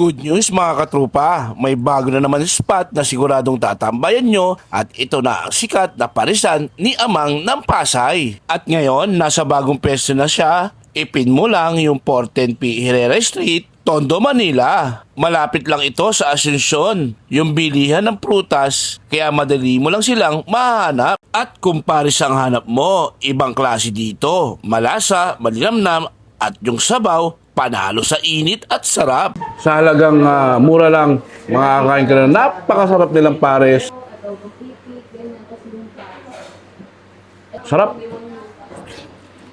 Good news mga katrupa, may bago na naman spot na siguradong tatambayan nyo at ito na ang sikat na parisan ni Amang ng Pasay. At ngayon, nasa bagong pwesto na siya, ipin mo lang yung 410P Herrera Street, Tondo, Manila. Malapit lang ito sa Asuncion, yung bilihan ng prutas, kaya madali mo lang silang mahanap. At kung pares ang hanap mo, ibang klase dito, malasa, malinamnam, at yung sabaw, panalo sa init at sarap. Sa halagang ah, mura lang, makakain ka na napakasarap nilang pares. Sarap.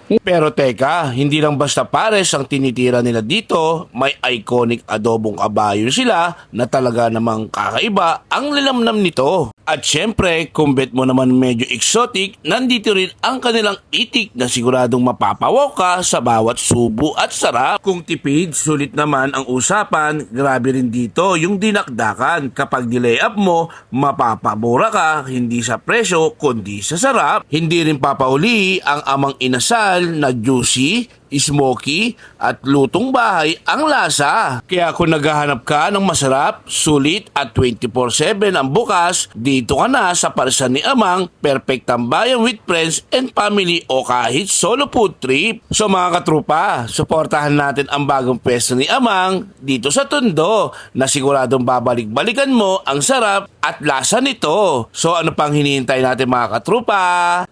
Pero teka, hindi lang basta pares ang tinitira nila dito, may iconic adobong kabayo sila na talaga namang kakaiba ang lilamnam nito. At syempre, kung bet mo naman medyo exotic, nandito rin ang kanilang itik na siguradong mapapawaw ka sa bawat subo at sarap. Kung tipid, sulit naman ang usapan, grabe rin dito yung dinakdakan. Kapag delay up mo, mapapabura ka, hindi sa presyo, kundi sa sarap. Hindi rin papauli ang amang inasal na juicy, smoky at lutong bahay ang lasa. Kaya kung naghahanap ka ng masarap, sulit at 24-7 ang bukas, dito ka na sa Parisan ni Amang, perfect tambayan with friends and family o kahit solo food trip. So mga katrupa, suportahan natin ang bagong pwesto ni Amang dito sa Tondo na siguradong babalik-balikan mo ang sarap at lasa nito. So ano pang hinihintay natin mga katrupa?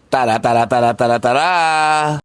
Tara, tara, tara, tara, tara!